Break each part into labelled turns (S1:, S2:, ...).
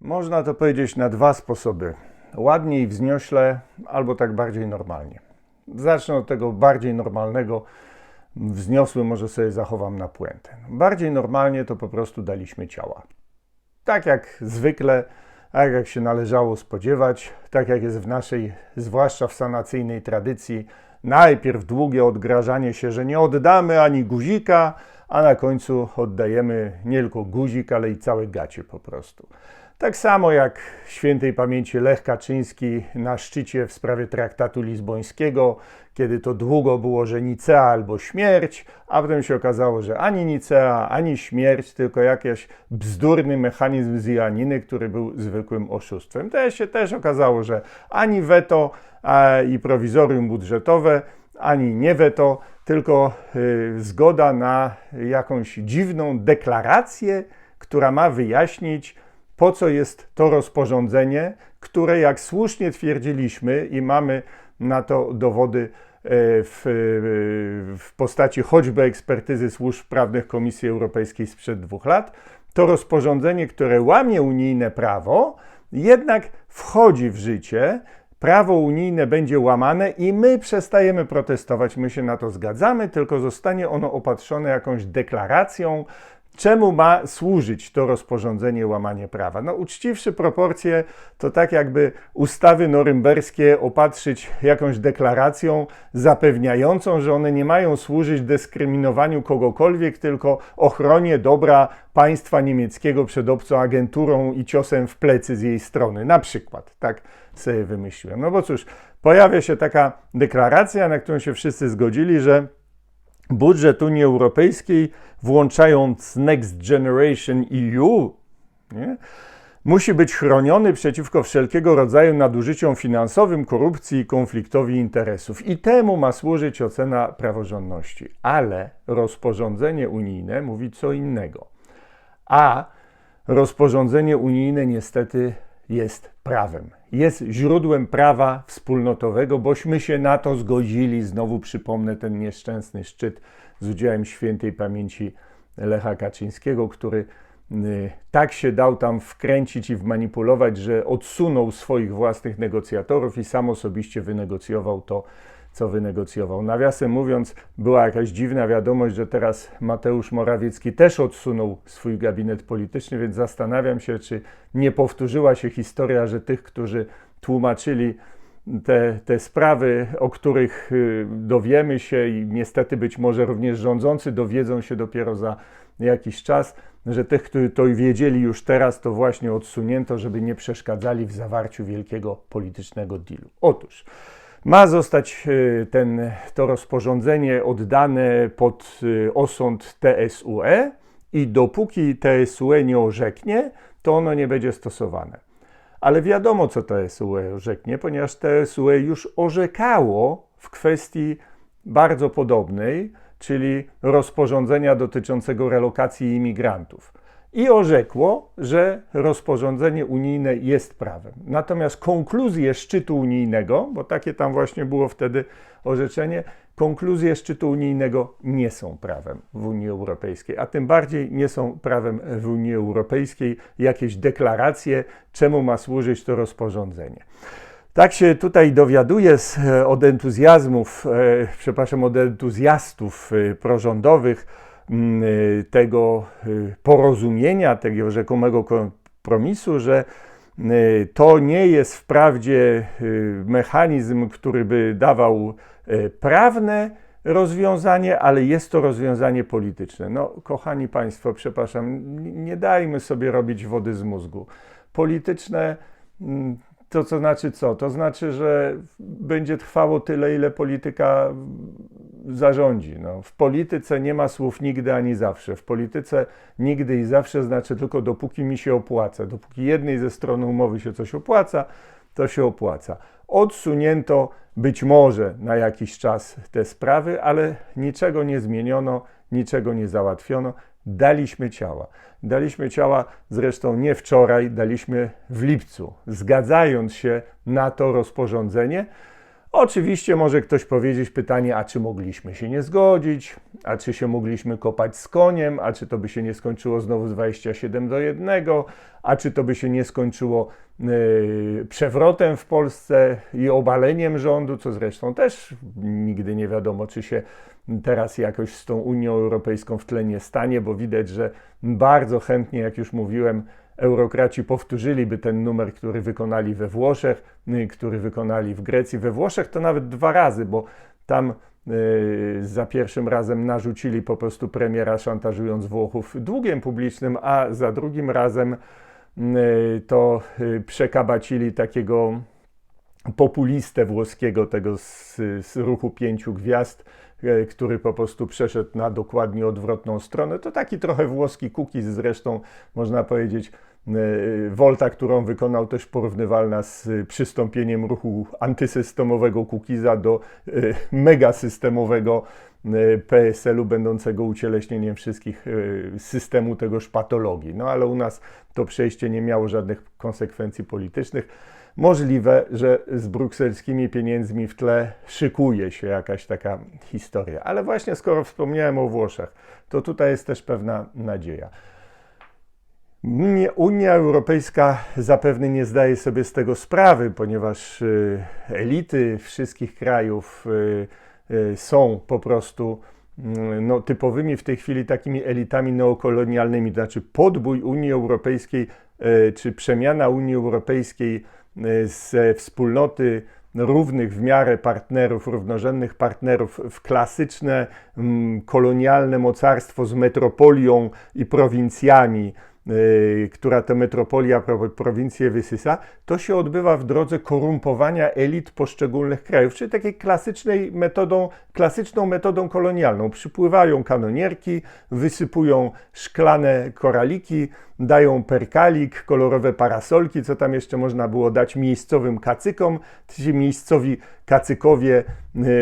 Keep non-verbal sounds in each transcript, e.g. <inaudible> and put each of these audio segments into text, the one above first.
S1: Można to powiedzieć na dwa sposoby. Ładnie i wzniośle, albo tak bardziej normalnie. Zacznę od tego bardziej normalnego. Wzniosły może sobie zachowam na puentę. Bardziej normalnie to po prostu daliśmy ciała. Tak jak zwykle, tak jak się należało spodziewać, tak jak jest w naszej, zwłaszcza w sanacyjnej tradycji, najpierw długie odgrażanie się, że nie oddamy ani guzika, a na końcu oddajemy nie tylko guzik, ale i całe gacie po prostu. Tak samo jak świętej pamięci Lech Kaczyński na szczycie w sprawie traktatu lizbońskiego, kiedy to długo było, że Nicea albo śmierć, a potem się okazało, że ani Nicea, ani śmierć, tylko jakiś bzdurny mechanizm z Janiny, który był zwykłym oszustwem. To się też okazało, że ani weto i prowizorium budżetowe, ani nie weto, tylko y, zgoda na jakąś dziwną deklarację, która ma wyjaśnić, po co jest to rozporządzenie, które, jak słusznie twierdziliśmy i mamy na to dowody e, w, e, w postaci choćby ekspertyzy służb prawnych Komisji Europejskiej sprzed dwóch lat, to rozporządzenie, które łamie unijne prawo, jednak wchodzi w życie, prawo unijne będzie łamane i my przestajemy protestować, my się na to zgadzamy, tylko zostanie ono opatrzone jakąś deklaracją, Czemu ma służyć to rozporządzenie łamanie prawa? No, uczciwszy proporcje, to tak jakby ustawy norymberskie opatrzyć jakąś deklaracją zapewniającą, że one nie mają służyć dyskryminowaniu kogokolwiek, tylko ochronie dobra państwa niemieckiego przed obcą agenturą i ciosem w plecy z jej strony. Na przykład, tak sobie wymyśliłem. No bo cóż, pojawia się taka deklaracja, na którą się wszyscy zgodzili, że budżet Unii Europejskiej, włączając Next Generation EU, nie, musi być chroniony przeciwko wszelkiego rodzaju nadużyciom finansowym, korupcji i konfliktowi interesów. I temu ma służyć ocena praworządności. Ale rozporządzenie unijne mówi co innego. A rozporządzenie unijne niestety jest prawem. Jest źródłem prawa wspólnotowego, bośmy się na to zgodzili. Znowu przypomnę ten nieszczęsny szczyt z udziałem świętej pamięci Lecha Kaczyńskiego, który y, tak się dał tam wkręcić i wmanipulować, że odsunął swoich własnych negocjatorów i sam osobiście wynegocjował to co wynegocjował. Nawiasem mówiąc, była jakaś dziwna wiadomość, że teraz Mateusz Morawiecki też odsunął swój gabinet polityczny, więc zastanawiam się, czy nie powtórzyła się historia, że tych, którzy tłumaczyli te, te sprawy, o których y, dowiemy się i niestety być może również rządzący dowiedzą się dopiero za jakiś czas, że tych, którzy to wiedzieli już teraz, to właśnie odsunięto, żeby nie przeszkadzali w zawarciu wielkiego politycznego dealu. Otóż ma zostać e, ten, to rozporządzenie oddane pod e, osąd TSUE i dopóki TSUE nie orzeknie, to ono nie będzie stosowane. Ale wiadomo, co TSUE orzeknie, ponieważ TSUE już orzekało w kwestii bardzo podobnej, czyli rozporządzenia dotyczącego relokacji imigrantów i orzekło, że rozporządzenie unijne jest prawem. Natomiast konkluzje szczytu unijnego, bo takie tam właśnie było wtedy orzeczenie, konkluzje szczytu unijnego nie są prawem w Unii Europejskiej, a tym bardziej nie są prawem w Unii Europejskiej jakieś deklaracje, czemu ma służyć to rozporządzenie. Tak się tutaj dowiaduję z, od entuzjazmów, e, przepraszam, od entuzjastów e, prorządowych, tego y, porozumienia, tego rzekomego kompromisu, że y, to nie jest wprawdzie mechanizm, który by dawał prawne rozwiązanie, ale jest to rozwiązanie polityczne. No, kochani Państwo, przepraszam, nie dajmy sobie robić wody z mózgu. Polityczne mm, to co znaczy co? To znaczy, że będzie trwało tyle, ile polityka zarządzi. No, w polityce nie ma słów nigdy ani zawsze. W polityce nigdy i zawsze znaczy tylko dopóki mi się opłaca. Dopóki jednej ze stron umowy się coś opłaca, to się opłaca. Odsunięto być może na jakiś czas te sprawy, ale niczego nie zmieniono, niczego nie załatwiono. Daliśmy ciała. Daliśmy ciała zresztą nie wczoraj, daliśmy w lipcu, zgadzając się na to rozporządzenie Oczywiście może ktoś powiedzieć pytanie, a czy mogliśmy się nie zgodzić, a czy się mogliśmy kopać z koniem, a czy to by się nie skończyło znowu z 27 do 1, a czy to by się nie skończyło yy, przewrotem w Polsce i obaleniem rządu, co zresztą też nigdy nie wiadomo, czy się teraz jakoś z tą Unią Europejską w tle nie stanie, bo widać, że bardzo chętnie, jak już mówiłem, eurokraci powtórzyliby ten numer, który wykonali we Włoszech, y, który wykonali w Grecji. We Włoszech to nawet dwa razy, bo tam y, za pierwszym razem narzucili po prostu premiera szantażując Włochów długiem publicznym, a za drugim razem y, to przekabacili takiego populistę włoskiego, tego z, z ruchu pięciu gwiazd, który po prostu przeszedł na dokładnie odwrotną stronę. To taki trochę włoski Kukiz, zresztą można powiedzieć, Wolta, którą wykonał też porównywalna z przystąpieniem ruchu antysystemowego Kukiza do megasystemowego PSL-u, będącego ucieleśnieniem wszystkich systemu tegoż patologii. No ale u nas to przejście nie miało żadnych konsekwencji politycznych. Możliwe, że z brukselskimi pieniędzmi w tle szykuje się jakaś taka historia. Ale właśnie skoro wspomniałem o Włoszech, to tutaj jest też pewna nadzieja. Unia Europejska zapewne nie zdaje sobie z tego sprawy, ponieważ y, elity wszystkich krajów y, y, są po prostu mm, no, typowymi w tej chwili takimi elitami neokolonialnymi, to znaczy podbój Unii Europejskiej czy przemiana Unii Europejskiej ze wspólnoty równych w miarę partnerów, równorzędnych partnerów w klasyczne mm, kolonialne mocarstwo z metropolią i prowincjami, Y, która to metropolia prowincję wysysa, to się odbywa w drodze korumpowania elit poszczególnych krajów, czyli takiej klasycznej metodą, klasyczną metodą kolonialną. Przypływają kanonierki, wysypują szklane koraliki, dają perkalik, kolorowe parasolki, co tam jeszcze można było dać miejscowym kacykom. Ci miejscowi kacykowie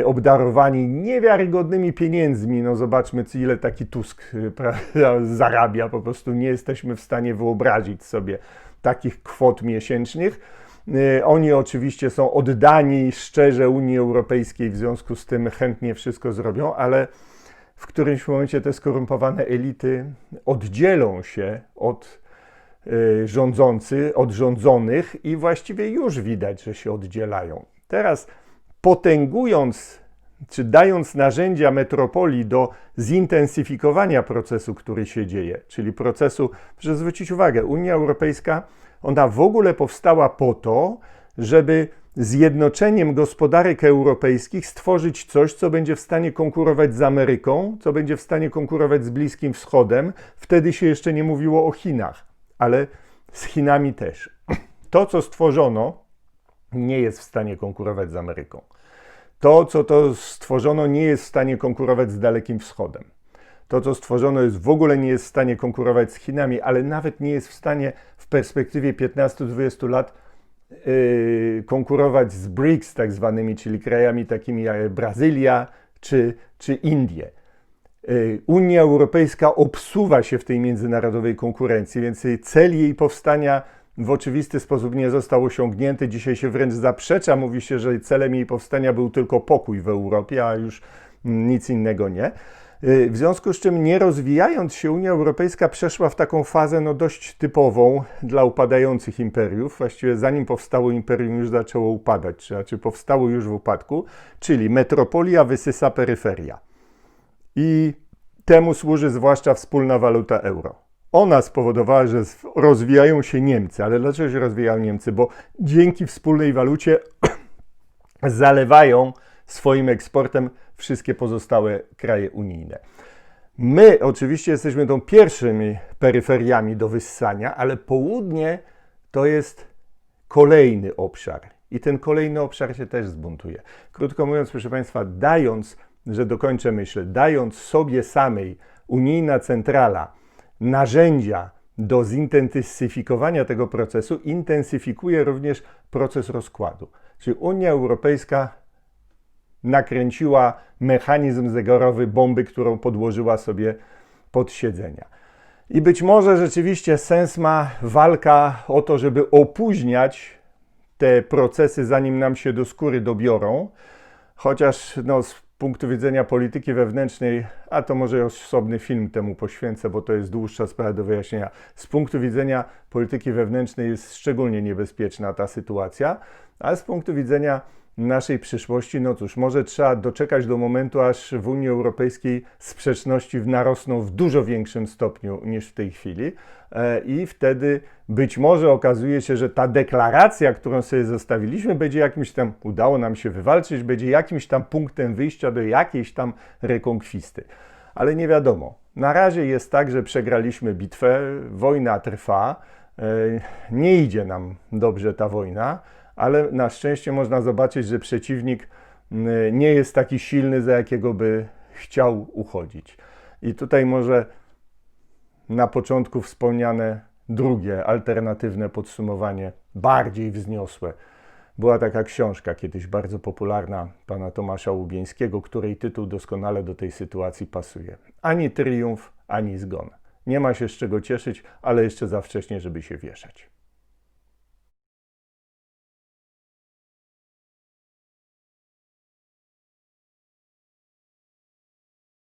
S1: y, obdarowani niewiarygodnymi pieniędzmi. No zobaczmy, ile taki Tusk y, <laughs> zarabia. Po prostu nie jesteśmy w stanie wyobrazić sobie takich kwot miesięcznych. Y, oni oczywiście są oddani szczerze Unii Europejskiej, w związku z tym chętnie wszystko zrobią, ale w którymś momencie te skorumpowane elity oddzielą się od rządzący, od rządzonych i właściwie już widać, że się oddzielają. Teraz potęgując czy dając narzędzia metropolii do zintensyfikowania procesu, który się dzieje, czyli procesu, proszę zwrócić uwagę, Unia Europejska, ona w ogóle powstała po to, żeby zjednoczeniem gospodarek europejskich stworzyć coś, co będzie w stanie konkurować z Ameryką, co będzie w stanie konkurować z Bliskim Wschodem. Wtedy się jeszcze nie mówiło o Chinach, ale z Chinami też. To, co stworzono, nie jest w stanie konkurować z Ameryką. To, co to stworzono, nie jest w stanie konkurować z Dalekim Wschodem. To, co stworzono, jest w ogóle nie jest w stanie konkurować z Chinami, ale nawet nie jest w stanie w perspektywie 15-20 lat yy, konkurować z BRICS, tak zwanymi, czyli krajami takimi jak Brazylia czy, czy Indie. Yy, Unia Europejska obsuwa się w tej międzynarodowej konkurencji, więc cel jej powstania w oczywisty sposób nie został osiągnięty. Dzisiaj się wręcz zaprzecza. Mówi się, że celem jej powstania był tylko pokój w Europie, a już nic innego nie. Y, w związku z czym, nie rozwijając się, Unia Europejska przeszła w taką fazę no, dość typową dla upadających imperiów. Właściwie zanim powstało imperium, już zaczęło upadać, czy znaczy powstało już w upadku, czyli metropolia wysysa peryferia. I temu służy zwłaszcza wspólna waluta euro ona spowodowała, że rozwijają się Niemcy. Ale dlaczego się rozwijają Niemcy? Bo dzięki wspólnej walucie <clears throat> zalewają swoim eksportem wszystkie pozostałe kraje unijne. My oczywiście jesteśmy tą pierwszymi peryferiami do wyssania, ale południe to jest kolejny obszar. I ten kolejny obszar się też zbuntuje. Krótko mówiąc, proszę Państwa, dając, że dokończę myśl, dając sobie samej unijna centrala narzędzia do zintensyfikowania tego procesu, intensyfikuje również proces rozkładu. Czyli Unia Europejska nakręciła mechanizm zegarowy bomby, którą podłożyła sobie pod siedzenia. I być może rzeczywiście sens ma walka o to, żeby opóźniać te procesy, zanim nam się do skóry dobiorą. Chociaż no, z punktu widzenia polityki wewnętrznej, a to może osobny film temu poświęcę, bo to jest dłuższa sprawa do wyjaśnienia. Z punktu widzenia polityki wewnętrznej jest szczególnie niebezpieczna ta sytuacja, a z punktu widzenia naszej przyszłości, no cóż, może trzeba doczekać do momentu, aż w Unii Europejskiej sprzeczności narosną w dużo większym stopniu niż w tej chwili. E, I wtedy być może okazuje się, że ta deklaracja, którą sobie zostawiliśmy, będzie jakimś tam, udało nam się wywalczyć, będzie jakimś tam punktem wyjścia do jakiejś tam rekonkwisty. Ale nie wiadomo. Na razie jest tak, że przegraliśmy bitwę, wojna trwa, e, nie idzie nam dobrze ta wojna ale na szczęście można zobaczyć, że przeciwnik mm, nie jest taki silny, za jakiego by chciał uchodzić. I tutaj może na początku wspomniane drugie, alternatywne podsumowanie, bardziej wzniosłe. Była taka książka kiedyś bardzo popularna pana Tomasza Łubieńskiego, której tytuł doskonale do tej sytuacji pasuje. Ani triumf, ani zgon. Nie ma się z czego cieszyć, ale jeszcze za wcześnie, żeby się wieszać.